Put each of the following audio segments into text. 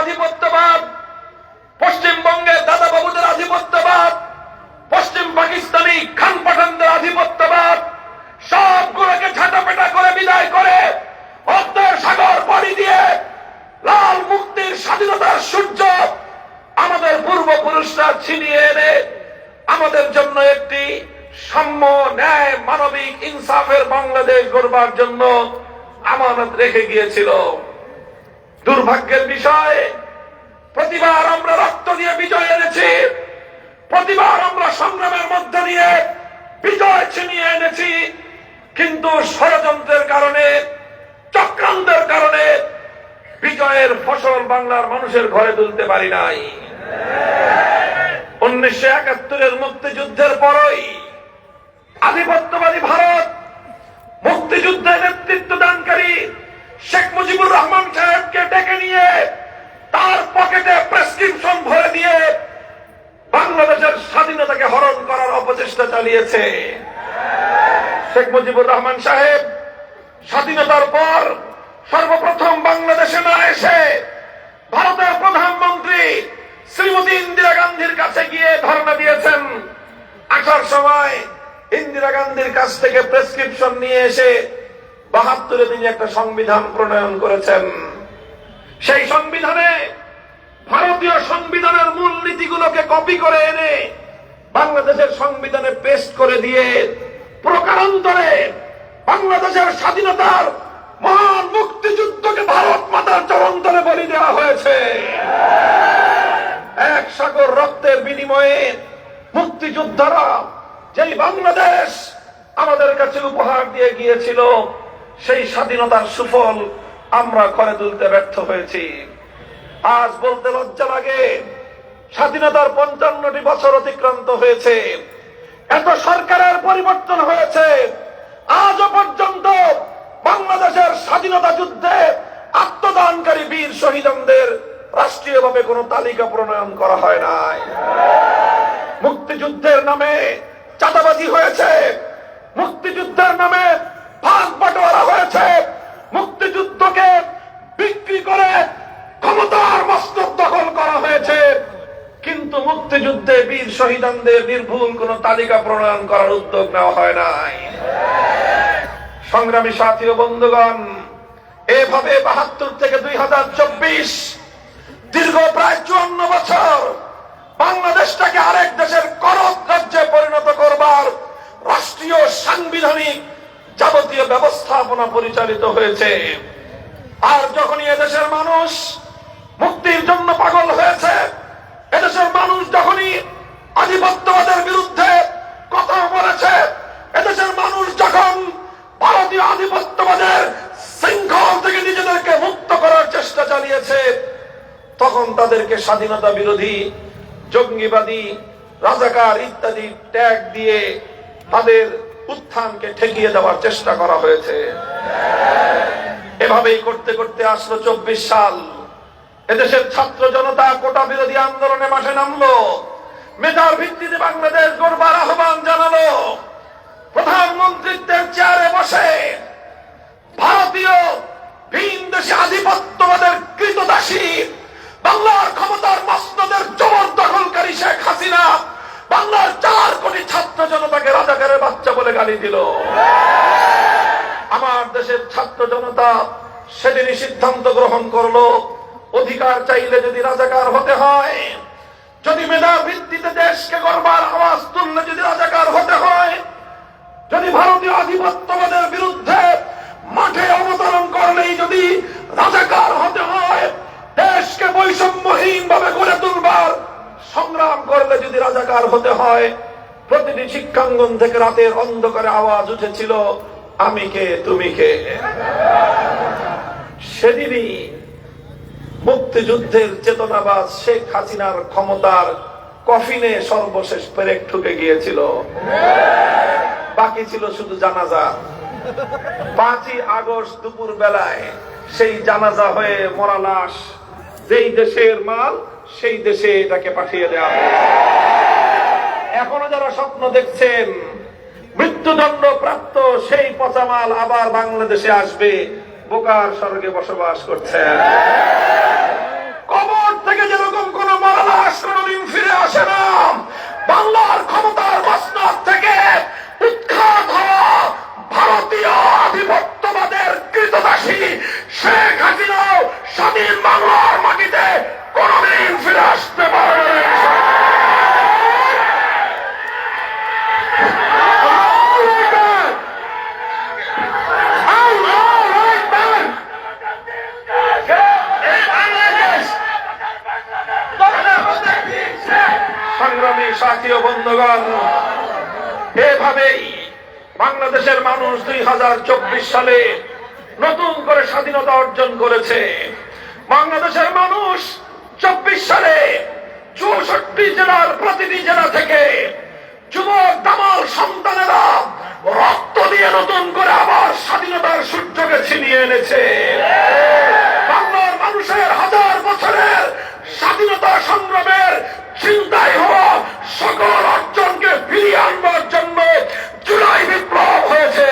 আধিপত্যবাদ। পশ্চিমবঙ্গের দাদাবাবুদের আধিপত্যবাদ, পশ্চিম পাকিস্তানি খান পাঠানদের আধিপত্যবাদ। সবগুলোকে ঝাঁটাপেটা করে বিদায় করে সাগর পাড়ি দিয়ে লাল মুক্তির স্বাধীনতার সূর্য আমাদের পূর্বপুরুষরা ছিনিয়ে এনে আমাদের জন্য একটি সাম্য ন্যায় মানবিক ইনসাফের বাংলাদেশ গড়বার জন্য আমানত রেখে গিয়েছিল। দুর্ভাগ্যের বিষয়, প্রতিবার আমরা রক্ত দিয়ে বিজয় এনেছি, প্রতিবার আমরা সংগ্রামের মধ্যে দিয়ে বিজয় ছিনিয়ে এনেছি, কিন্তু ষড়যন্ত্রের কারণে, চক্রান্তের কারণে বিজয়ের ফসল বাংলার মানুষের ঘরে তুলতে পারি নাই। উনিশশো একাত্তরের মুক্তিযুদ্ধের পরই আধিপত্যবাদী ভারত মুক্তিযুদ্ধে নেতৃত্ব দানকারী শেখ মুজিবুর রহমান সাহেবকে ডেকে নিয়ে তার পকেটে প্রেসক্রিপশন ভরে দিয়ে বাংলাদেশের স্বাধীনতাকে হরণ করার অপচেষ্টা চালিয়েছে। শেখ মুজিবুর রহমান সাহেব স্বাধীনতার পর সর্বপ্রথম বাংলাদেশে না এসে ভারতের প্রধানমন্ত্রী শ্রীমতী ইন্দিরা গান্ধীর কাছে গিয়ে ধর্ণা দিয়েছেন, আসার সময় ইন্দিরা গান্ধীর কাছ থেকে প্রেসক্রিপশন নিয়ে এসে বাহাত্তরে তিনি একটা সংবিধান প্রণয়ন করেছেন। সেই সংবিধানে ভারতীয় সংবিধানের মূল নীতিগুলোকে কপি করে এনে বাংলাদেশের সংবিধানে পেস্ট করে দিয়ে প্রকারান্তরে বাংলাদেশের স্বাধীনতার মহান মুক্তিযুদ্ধকে ভারত মাতার চরন্তরে বলি দেওয়া হয়েছে। এক সাগর রক্তের বিনিময়ে মুক্তিযোদ্ধারা যেই বাংলাদেশ আমাদের কাছে উপহার দিয়ে গিয়েছিল সেই স্বাধীনতার সুফল আমরা ঘরে তুলতে ব্যর্থ হয়েছি। আজ বলতে লজ্জা লাগে, স্বাধীনতার পঞ্চান্নটি বছর অতিক্রান্ত হয়েছে। এত সরকারের পরিবর্তন হয়েছে। আজও পর্যন্ত বাংলাদেশের স্বাধীনতা যুদ্ধে আত্মদানকারী বীর শহীদদের রাষ্ট্রীয়ভাবে কোনো তালিকা প্রণয়ন করা হয় নাই। মুক্তিযুদ্ধের নামে চাঁদাবাজি হয়েছে। মুক্তিযুদ্ধের নামে ভাগ বাটোয়ারা হয়েছে। মুক্তিযুদ্ধকে বিক্রি করে ক্ষমতার মস্তক দখল করা হয়েছে। কিন্তু মুক্তিযুদ্ধে বীর শহীদদের নির্ভুল কোন তালিকা প্রণয়ন করার উদ্যোগ নেওয়া হয় নাই। সংগ্রামী সাথী ও বন্ধুগণ, এভাবে বাহাত্তর থেকে দুই হাজার চব্বিশ দীর্ঘ প্রায় চুয়ান্ন বছর বাংলাদেশটাকে আরেক দেশের করত রাজ্যে পরিণত করবার রাষ্ট্রীয় সাংবিধানিক যাবতীয় ব্যবস্থাপনা পরিচালিত হয়েছে। আর যখনই এদেশের মানুষ মুক্তির জন্য পাগল হয়েছে, এদেশের মানুষ যখনই আধিপত্যবাদের বিরুদ্ধে কথা বলেছে, এদেশের মানুষ যখন ভারতীয় আধিপত্যবাদের শৃঙ্খল থেকে নিজেদেরকে মুক্ত করার চেষ্টা চালিয়েছে, তখন তাদেরকে স্বাধীনতা বিরোধী, জঙ্গিবাদী, রাজাকার ইত্যাদি ট্যাগ দিয়ে তাদের উত্থানকে ঠেকিয়ে দেওয়ার চেষ্টা করা হয়েছে। এভাবেই করতে করতে আসলো চব্বিশ সাল। এদেশের ছাত্র জনতা কোটা বিরোধী আন্দোলনে মাঠে নামলো। মেধার ভিত্তিতে বাংলাদেশ গড়বার আহ্বান জানালো। প্রধানমন্ত্রীত্বের চেয়ারে বসে ভারতীয় ভিন দেশে আধিপত্যবাদের কৃতদাসী, বাংলার ক্ষমতার জবর দখলকারী শেখ হাসিনা বাংলার চার কোটি ছাত্র জনতাকে রাজাকারে বাচ্চা বলে গালি দিল। আমার দেশের ছাত্র জনতা সেদিনই সিদ্ধান্ত গ্রহণ করল, অধিকার চাইলে যদি রাজাকার হতে হয়, যদি মেধা ভিত্তিতে হতে হয়। প্রতিটি শিক্ষাঙ্গন থেকে রাতের অন্ধকারে আওয়াজ উঠেছিল, আমি কে? তুমি কে? সেদিনই মুক্তিযুদ্ধের চেতনাবাদ শেখ হাসিনার ক্ষমতার কফিনে সর্বশেষ পেরেক ঠুকে গিয়েছিল। বাকি ছিল শুধু জানাজা। পাঁচই আগস্ট দুপুর বেলায় সেই জানাজা হয়ে মরা লাশ, যেই দেশের মাল, সেই দেশে এটাকে পাঠিয়ে দেওয়া হবে এখনও যারা স্বপ্ন দেখছেন, মৃত্যুদণ্ড প্রাপ্ত সেই পচামাল আবার বাংলাদেশে আসবে, বোকার স্বর্গে বসবাস করছেন। কবর থেকে যেরকম কোন মরালা আশ্রমহীন ফিরে আসে না, বাংলার ক্ষমতার প্রশ্ন থেকে উৎখাত হওয়া ভারতীয় আধিপত্যবাদের কৃতদাসী শেখ হাসিনাও স্বাধীন বাংলার মাটিতে কোনদিন ফিরে আসতে এভাবেই বাংলাদেশের মানুষ দুই হাজার চব্বিশ সালে নতুন করে স্বাধীনতা অর্জন করেছে। বাংলাদেশের মানুষ চব্বিশ সালে চৌষট্টি জেলার প্রতিটি জেলা থেকে যুবক রক্ত দিয়ে নতুন করে আবার স্বাধীনতার সূর্যকে ছিনিয়ে মানুষের হাজার বছরের স্বাধীনতা সংগ্রামের চিন্তায় হওয়া সকল জুলাই বিপ্লব হয়েছে।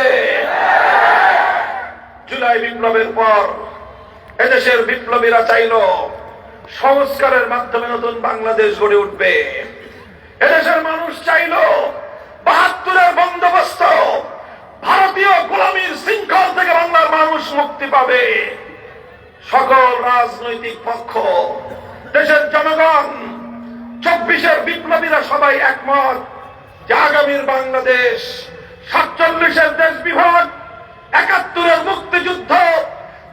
জুলাই বিপ্লবের পর এদেশের বিপ্লবীরা চাইল সংস্কারের মাধ্যমে নতুন বাংলাদেশ গড়ে উঠবে। এদেশের মানুষ চাইল বাহাত্তরের বন্দোবস্ত। ভারতীয় গোলামীর শৃঙ্খল থেকে বাংলার মানুষ মুক্তি পাবে। সকল রাজনৈতিক পক্ষ, দেশের জনগণ, চব্বিশের বিপ্লবীরা সবাই একমত যে আগামীর বাংলাদেশ, সাতচল্লিশের দেশ বিভাগ একাত্তরের মুক্তিযুদ্ধ,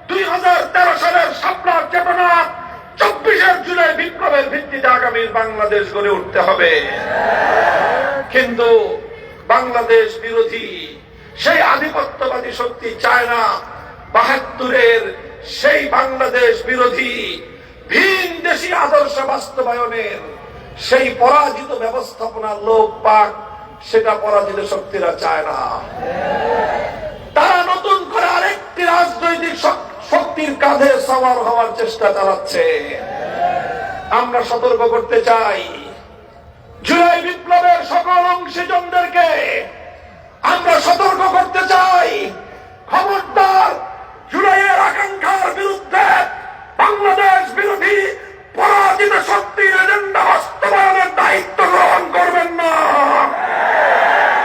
দুই হাজার তেরো সালের স্বপ্নার চেতনা চব্বিশের জুলাই বিপ্লবের ভিত্তিতে আগামীর বাংলাদেশ গড়ে উঠতে হবে। কিন্তু বাংলাদেশ বিরোধী, সেই আধিপত্যবাদী শক্তি চায় না। বাহাত্তরের সেই বাংলাদেশ বিরোধী, ভিন দেশি আদর্শ বাস্তবায়নের সেই পরাজিত ব্যবস্থাপনা লোক পাক, সেটা পরাজিত শক্তিরা চায় না। তারা নতুন করে আরেকটি রাজনৈতিক শক- শক্তির কাঁধে সওয়ার হওয়ার চেষ্টা চালাচ্ছে। আমরা সতর্ক করতে চাই। জুলাই বিপ্লবের সকল অংশীজনদেরকে আমরা সতর্ক করতে চাই। খবরদার জুলাইয়ের আকাঙ্ক্ষার বিরুদ্ধে বাংলাদেশ বিরোধী পরাজিত শক্তির এজেন্ডা বাস্তবায়নের দায়িত্ব গ্রহণ করবেন না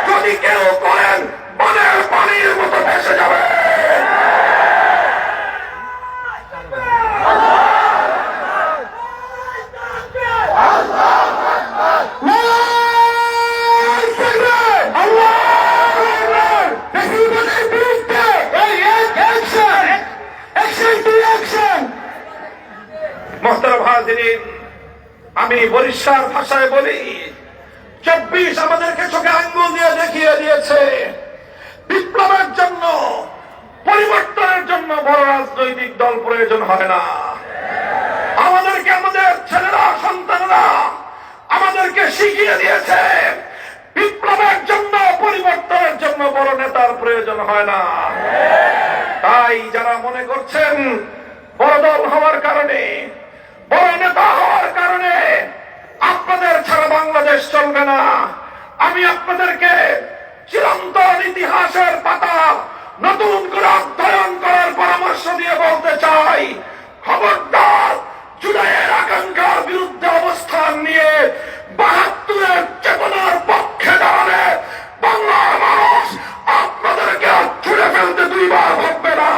যদি কেউ করেন পানের পানির মতো ভেসে যাবে মোহতারাম হাজিরিন আমি বরিষ্কার ভাষায় বলি চব্বিশ আমাদেরকে চোখে আঙ্গুল দিয়ে দেখিয়ে দিয়েছে বিপ্লবের জন্য পরিবর্তনের জন্য বড় রাজনৈতিক দল প্রয়োজন হয় না। আমাদেরকে আমাদের ছেলেরা, সন্তানরা আমাদেরকে শিখিয়ে দিয়েছে, বিপ্লবের জন্য, পরিবর্তনের জন্য বড় নেতার প্রয়োজন হয় না। তাই যারা মনে করছেন বড় দল হওয়ার কারণে, বড় নেতা হওয়ার কারণে আপনাদের ছাড়া বাংলাদেশ চলবে না, আমি আপনাদেরকে চিরন্তন ইতিহাসের পাতা নতুন করে অধ্যয়ন করার পরামর্শ দিয়ে বলতে চাই, খবরদার, জুলাইয়ের আকাঙ্ক্ষার বিরুদ্ধে অবস্থান নিয়ে বাহাত্তরের চেতনার পক্ষে দাঁড়ালে বাংলার মানুষ আপনাদেরকে ছুড়ে ফেলতে দুইবার ভাববে না।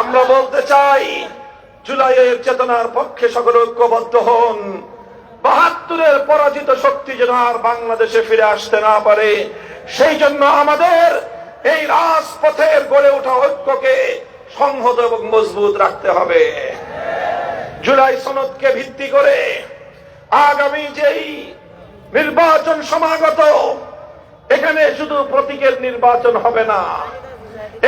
আমরা বলতে চাই, জুলাইয়ের চেতনার পক্ষে সকল ঐক্যবদ্ধ হন। বাহাত্তরের পরাজিত শক্তি যেন আর বাংলাদেশে ফিরে আসতে না পারে, সেই জন্য আমাদের এই রাজপথের গড়ে ওঠা ঐক্যকে সংহত এবং মজবুত রাখতে হবে। জুলাই সনদকে ভিত্তি করে আগামী যেই নির্বাচন সমাগত, এখানে শুধু প্রতীকের নির্বাচন হবে না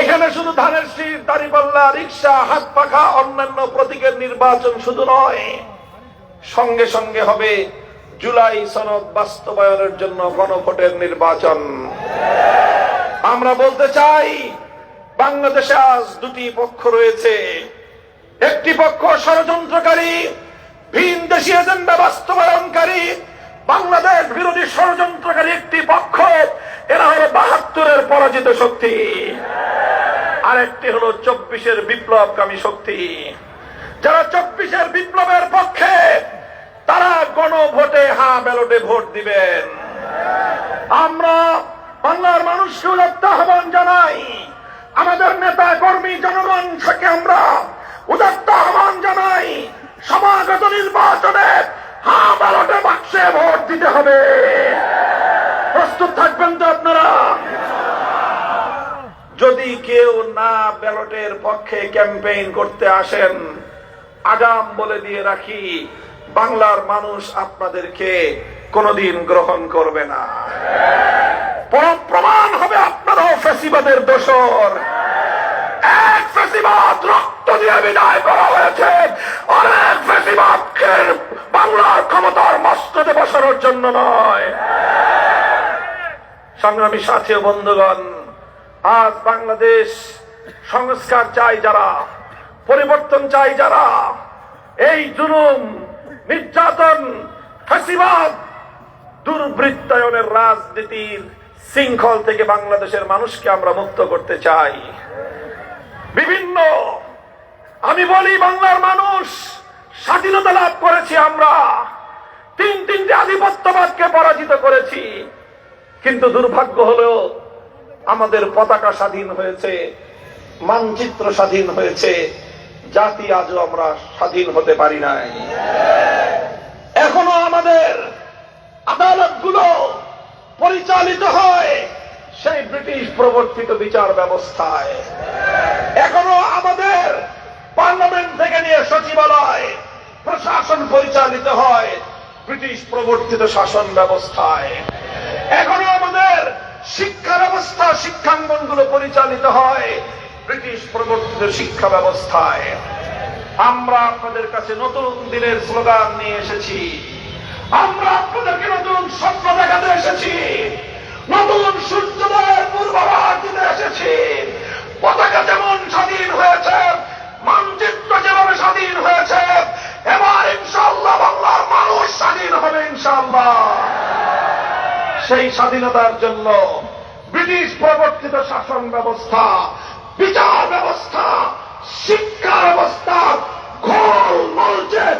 এখানে শুধু ধানের শীত দাড়িপাল্লা রিক্সা, হাত পাখা, অন্যান্য প্রতীকের নির্বাচন শুধু নয়। সঙ্গে সঙ্গে হবে জুলাই সনদ বাস্তবায়নের জন্য গণভোটের নির্বাচন। আমরা বলতে চাই, বাংলাদেশে আজ দুটি পক্ষ রয়েছে। একটি পক্ষ ষড়যন্ত্রকারী, ভিন দেশি এজেন্ডা বাস্তবায়নকারী বাংলাদেশ বিরোধী ষড়যন্ত্রকারী একটি পক্ষ, এরা হলো বাহাত্তরের পরাজিত শক্তি। আরেকটি হলো চব্বিশের বিপ্লবকামী শক্তি। যারা চব্বিশের বিপ্লবের পক্ষে, তারা গণভোটে হা ব্যালটে ভোট দিবেন। আমরা বাংলার মানুষকে উদাত্ত আহ্বান জানাই। আমাদের নেতা, কর্মী, জনগণ থেকে আমরা উদাত্ত আহ্বান জানাই। সমাগত নির্বাচনে ব্যালটে বাক্সে ভোট দিতে হবে। প্রস্তুত থাকবেন তো আপনারা? যদি কেউ না ব্যালটের পক্ষে ক্যাম্পেইন করতে আসেন, আগাম বলে দিয়ে রাখি, বাংলার মানুষ আপনাদেরকে কোনোদিন গ্রহণ করবে না। প্রমাণ হবে আপনারাও ফেসিবাদের দোষর। এক ফেসিবাদ রক্ত দিয়ে বিদায় করা হয়েছে। অনেক ক্ষমতার মস্ততে বসানোর জন্য নয়। সংগ্রামী সাথী ও বন্ধুগণ, আজ বাংলাদেশ সংস্কার চাই যারা, পরিবর্তন চাই যারা, এই জুলুম, নির্যাতন, ফাঁসিবাদ, দুর্বৃত্তায়নের রাজনীতির শৃঙ্খল থেকে বাংলাদেশের মানুষকে আমরা মুক্ত করতে চাই। বিভিন্ন, আমি বলি বাংলার মানুষ, স্বাধীনতা লাভ করেছি আমরা। তিন তিনটে আধিপত্যবাদকে পরাজিত করেছি। কিন্তু দুর্ভাগ্য হলেও আমাদের পতাকা স্বাধীন হয়েছে, মানচিত্র স্বাধীন হয়েছে, জাতি আজও আমরা স্বাধীন হতে পারি নাই। এখনও আমাদের আদালতগুলো পরিচালিত হয় সেই ব্রিটিশ প্রবর্তিত বিচার ব্যবস্থায়। এখনও আমাদের পার্লামেন্ট থেকে নিয়ে সচিবালয় প্রশাসন পরিচালিত হয় ব্রিটিশ প্রবর্তিত শাসন ব্যবস্থায়। এখনও আমাদের শিক্ষা ব্যবস্থা শিক্ষাঙ্গনগুলো পরিচালিত হয় ব্রিটিশ প্রবর্তিত শিক্ষা ব্যবস্থায়। আমরা আপনাদের কাছে নতুন দিনের স্লোগান নিয়ে এসেছি। আমরা আপনাদেরকে নতুন স্বপ্ন সেই স্বাধীনতার জন্য ব্রিটিশ প্রবর্তিত শাসন ব্যবস্থা, বিচার ব্যবস্থা শিক্ষা ব্যবস্থা ঘোল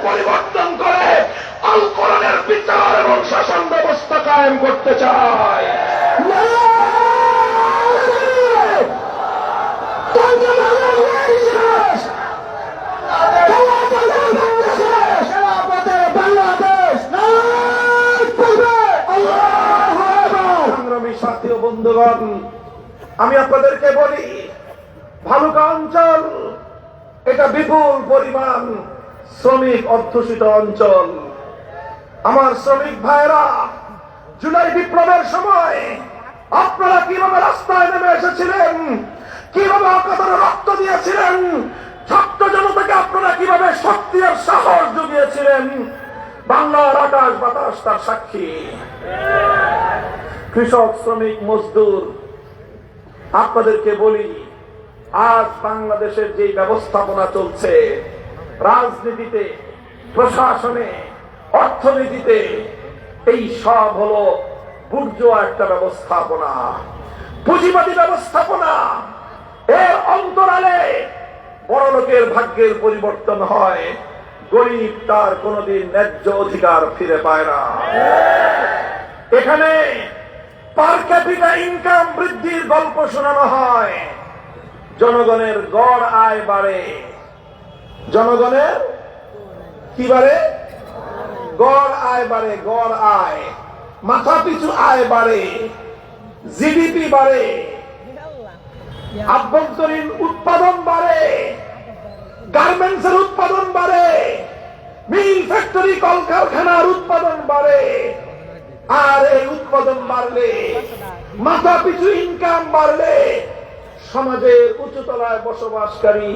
পরিবর্তন করে আল বিচার এবং শাসন ব্যবস্থা কায়েম করতে চায়। আমি আপনাদেরকে বলি, ভালুকা অঞ্চল, এটা বিপুল পরিমাণ শ্রমিক অধ্যুষিত অঞ্চল। আমার শ্রমিক ভাইরা জুলাই বিপ্লবের সময় আপনারা কীভাবে রাস্তায় নেমে এসেছিলেন, কীভাবে অকাতরে রক্ত দিয়েছিলেন, ছাত্র জনতাকে আপনারা কীভাবে শক্তি আর সাহস জুগিয়েছিলেন, বাংলার আকাশ বাতাস তার সাক্ষী। কৃষক, শ্রমিক, মজদুর আপনাদেরকে বলি, আজ বাংলাদেশের যে ব্যবস্থাপনা চলছে, রাজনীতিতে, প্রশাসনে, অর্থনীতিতে, এই সব হলো একটা ব্যবস্থাপনা। পুঁজিবাদী ব্যবস্থাপনা, এর অন্তরালে বড় লোকের ভাগ্যের পরিবর্তন হয়, গরিব তার কোনোদিন ন্যায্য অধিকার ফিরে পায় না। এখানে ইনকাম বৃদ্ধির গল্প শোনানো হয়। জনগণের গড় আয় বাড়ে। জনগণের কি বাড়ে? গড় আয় বাড়ে, গড় আয়। মাথা পিছু আয় বাড়ে। জিডিপি বাড়ে। আভ্যন্তরীণ উৎপাদন বাড়ে। গার্মেন্টসের উৎপাদন বাড়ে। মিল ফ্যাক্টরি, কলকারখানার উৎপাদন বাড়ে। আর এই উৎপাদন বাড়লে, মাথা পিছু ইনকাম বাড়লে সমাজের উচ্চতলায় বসবাসকারী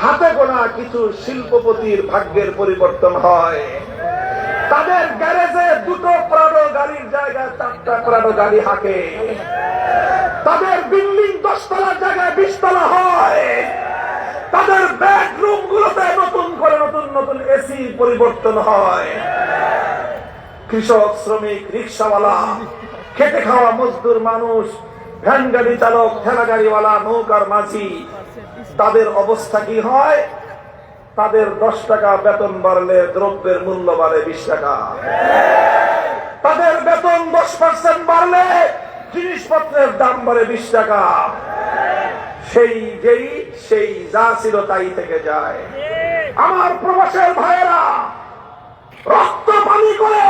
হাতে গোনা কিছু শিল্পপতির ভাগ্যের পরিবর্তন হয়। তাদের গ্যারেজে দুটো প্রাডো গাড়ির জায়গায় চারটা প্রাডো গাড়ি হাঁকে। তাদের বিল্ডিং দশতলার জায়গায় বিশতলা হয়। তাদের বেডরুম গুলোতে নতুন করে নতুন নতুন এসি পরিবর্তন হয়। কৃষক, শ্রমিক, রিক্সাওয়ালা, খেটে খাওয়া মজদুর মানুষ, ভ্যান গাড়ি চালক, ঠেলা গাড়িওয়ালা, নৌকার মাঝি, তাদের অবস্থা কি হয়? তাদের দশ টাকা বেতন বাড়লে দ্রব্যের মূল্য বাড়ে বিশ টাকা। তাদের বেতন দশ পার্সেন্ট বাড়লে জিনিসপত্রের দাম বাড়ে বিশ টাকা। সেই যেই, সেই যা ছিল তাই থেকে যায়। আমার প্রবাসের ভাইয়েরা রক্ত পানি করে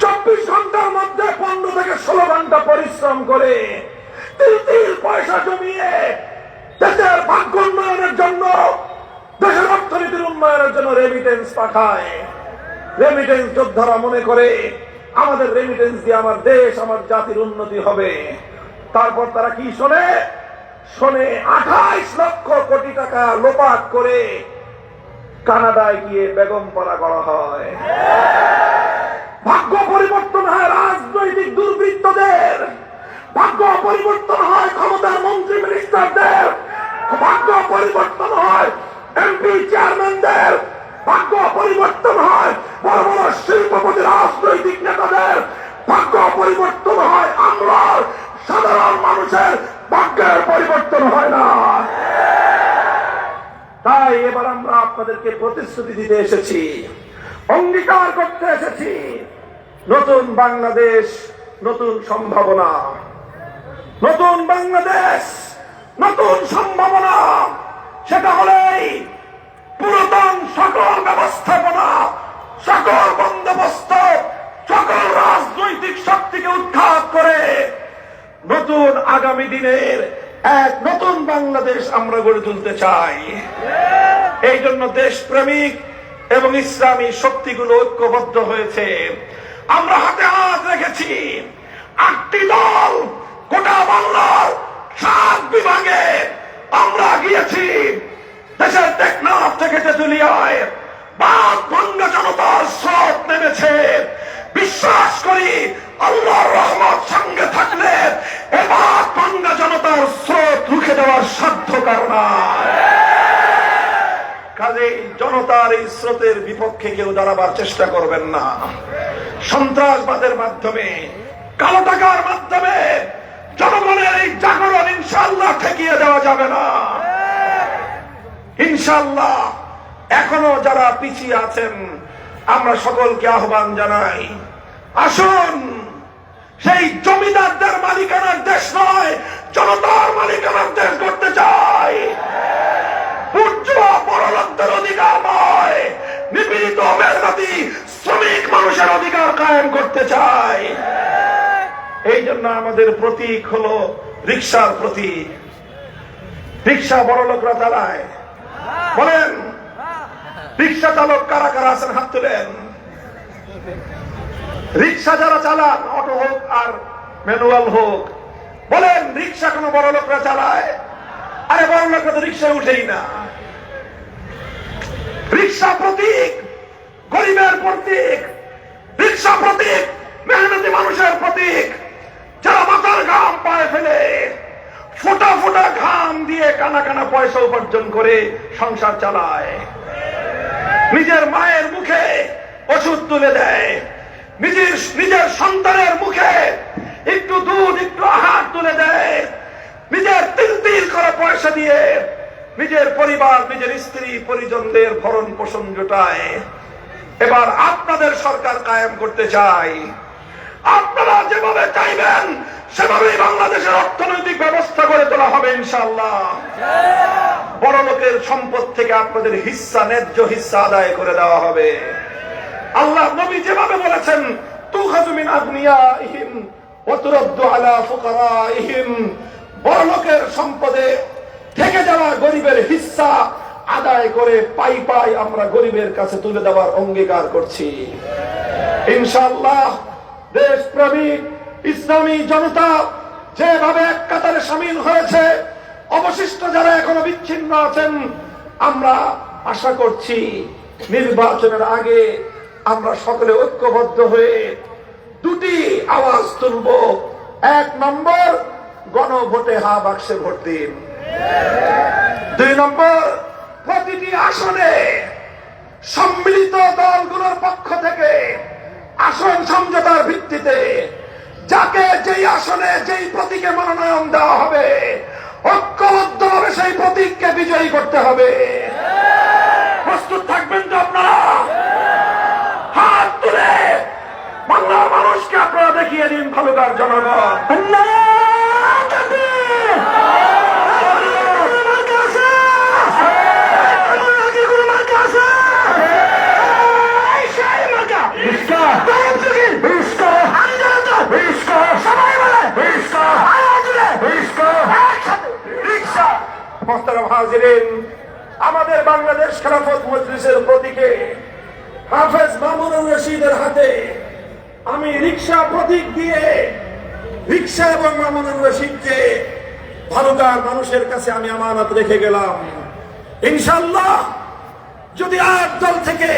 চব্বিশ ঘণ্টার মধ্যে পনেরো থেকে ষোলো ঘণ্টা পরিশ্রম করে তিল তিল পয়সা জমিয়ে দেশের ভাগ্য উন্নয়নের জন্য, দেশের অর্থনীতির উন্নয়নের জন্য রেমিটেন্স পাঠায়। রেমিটেন্স যোদ্ধারা মনে করে, আমাদের রেমিটেন্স দিয়ে আমার দেশ, আমার জাতির উন্নতি হবে। তারপর তারা কি শোনে? শোনে আঠাইশ লক্ষ কোটি টাকা লোপাট করে কানাডায় গিয়ে বেগম পড়া করা হয়। ভাগ্য পরিবর্তন হয় রাজনৈতিক দুর্বৃত্তদের। ভাগ্য পরিবর্তন হয় ক্ষমতার মন্ত্রী মিনিস্টারদের। ভাগ্য পরিবর্তন হয় এমপি চেয়ারম্যানদের ভাগ্য পরিবর্তন হয় বড় বড় শিল্পপতি রাজনৈতিক নেতাদের। ভাগ্য পরিবর্তন হয় আমরা সাধারণ মানুষের। ভাগ্যের পরিবর্তন হয় না। তাই এবার আমরা আপনাদেরকে প্রতিশ্রুতি দিতে এসেছি, অঙ্গীকার করতে এসেছি। নতুন বাংলাদেশ, নতুন সম্ভাবনা। নতুন বাংলাদেশ, নতুন সম্ভাবনা। সেটা হলেই পুরাতন সকল ব্যবস্থাপনা, সকল বন্দোবস্ত, সকল রাজনৈতিক শক্তিকে উৎখাত করে নতুন আগামী দিনের এক নতুন বাংলাদেশ আমরা গড়ে তুলতে চাই। এই জন্য দেশপ্রেমিক এবং ইসলামী শক্তিগুলো ঐক্যবদ্ধ হয়েছে। আমরা হাতে হাত রেখেছি। আটটি দল গোটা বাংলার সাত বিভাগে আমরা গিয়েছি। দেশের টেকনাফ থেকে তেতুলিয়ায় বাদ ভাঙ্গা জনতার স্রোত নেমেছে। বিশ্বাস করি আল্লাহ রহমত সঙ্গে থাকলে এবার ভাঙ্গা জনতার দেওয়ার সাধ্য কারণ কাজে জনতার এই স্রোতের বিপক্ষে কেউ দাঁড়াবার চেষ্টা করবেন না। সন্ত্রাসবাদের মাধ্যমে, কালো টাকার মাধ্যমে জনগণের এই জাগরণ ইনশাল্লাহ ঠেকিয়ে দেওয়া যাবে না। ইনশাল্লাহ এখনও যারা পিছিয়ে আছেন, আমরা সকলকে আহ্বান জানাই, আসুন, সেই জমিদারদের মালিকানার দেশ নয় জনতার মালিকানার দেশ করতে চাই। উজ্জ্বল বড়লোকদের অধিকার নয়। নিপীড়িত মেহনতি শ্রমিক মানুষের অধিকার কায়েম করতে চাই। এই জন্য আমাদের প্রতীক হলো রিক্সার প্রতীক। রিক্সা বড় লোকরা চালায়। বলেন রিক্সা চালক কারা কারা আছেন হাত তুলেন? রিক্সা যারা চালান, অটো হোক আর ম্যানুয়াল হোক বলেন, রিক্সা কোনো বড় লোকরা চালায়? আরে বড় লোকরা তো রিক্সায় উঠেই না। রিক্সা প্রতীক, গরিবের প্রতীক, রিক্সা প্রতীক, মেহনতি মানুষের প্রতীক। যারা মাথার ঘাম পায়ে ফেলে, ফোটা ফোটা ঘাম দিয়ে কানা কানা পয়সা উপার্জন করে সংসার চালায়। নিজের মায়ের মুখে ওষুধ তুলে দেয়। নিজের নিজের সন্তানের মুখে একটু দুধ, একটু আহার তুলে দেয়। নিজের তিল তিল করে পয়সা দিয়ে নিজের পরিবার, নিজের স্ত্রী, পরিজনদের ভরণ পোষণ জোটায়। এবার আপনাদের সরকার কায়েম করতে চাই। আপনারা যেভাবে চাইবেন, সেভাবেই বাংলাদেশের অর্থনৈতিক ব্যবস্থা করে তোলা হবে ইনশাল্লাহ বড় লোকের সম্পদ থেকে আপনাদের হিস্সা, ন্যায্য হিস্সা আদায় করে দেওয়া হবে। আল্লাহ নবী যেভাবে বলেছেন তু খাজুমিন আদনিয়া ইহিম অতুরদ্দু আলা ফুকারা ইহিম বড় লোকের সম্পদে থেকে যাওয়া গরিবের হিস্সা আদায় করে পাই পাই আমরা গরিবের কাছে তুলে দেওয়ার অঙ্গীকার করছি। ইনশাআল্লাহ দেশ প্রেমিক ইসলামী জনতা যেভাবে এক কাতারে সামিল হয়েছে, অবশিষ্ট যারা এখনও বিচ্ছিন্ন আছেন, আমরা আশা করছি নির্বাচনের আগে আমরা সকলে ঐক্যবদ্ধ হয়ে দুটি আওয়াজ তুলব। এক নম্বর, গণভোটে হা বাক্সে ভোট দিন। দুই নম্বর, প্রতিটি আসনে সম্মিলিত দলগুলোর পক্ষ থেকে আসন সমঝোতার ভিত্তিতে যাকে যেই আসনে যেই প্রতীকে মনোনয়ন দেওয়া হবে, ঐক্যবদ্ধভাবে সেই প্রতীককে বিজয়ী করতে হবে। প্রস্তুত থাকবেন তো আপনারা? হাত তুলে বাংলার মানুষকে আপনারা দেখিয়ে দিন ভালুকার জনগণ। আমাদের বাংলাদেশ খেলাফত মজলিসের প্রতীকে হাফেজ মামুনুর রশিদের হাতে আমি রিক্সা প্রতীক দিয়ে রিক্সা এবং মামুনুর রশিদকে ভালুকার মানুষের কাছে আমি আমানত রেখে গেলাম। ইনশাল্লাহ যদি আর দল থেকে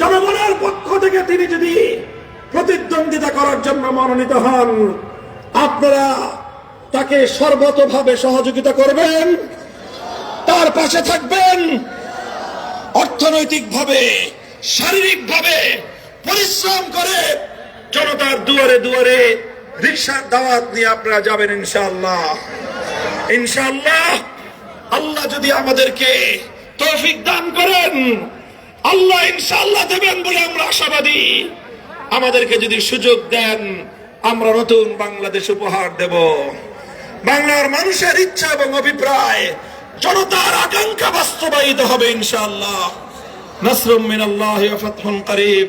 জনগণের পক্ষ থেকে তিনি যদি প্রতিদ্বন্দ্বিতা করার জন্য মনোনীত হন, আপনারা তাকে সর্বতভাবে সহযোগিতা করবেন, তার পাশে থাকবেন, অর্থনৈতিকভাবে, শারীরিকভাবে পরিশ্রম করে জনতার দুয়ারে দুয়ারে রিক্সার দাওয়াত নিয়ে আপনারা যাবেন ইনশাল্লাহ ইনশাল্লাহ আল্লাহ যদি আমাদেরকে তৌফিক দান করেন, আল্লাহ ইনশাল্লাহ দেবেন বলে আমরা আশাবাদী। আমাদেরকে যদি সুযোগ দেন, আমরা নতুন বাংলাদেশ উপহার দেব। বাংলার মানুষের ইচ্ছা এবং অভিপ্রায়, জনতার আকাঙ্ক্ষা বাস্তবায়িত হবে ইনশাল্লাহ নসরুম মিনাল্লাহি ওয়া ফাতহুন করিব।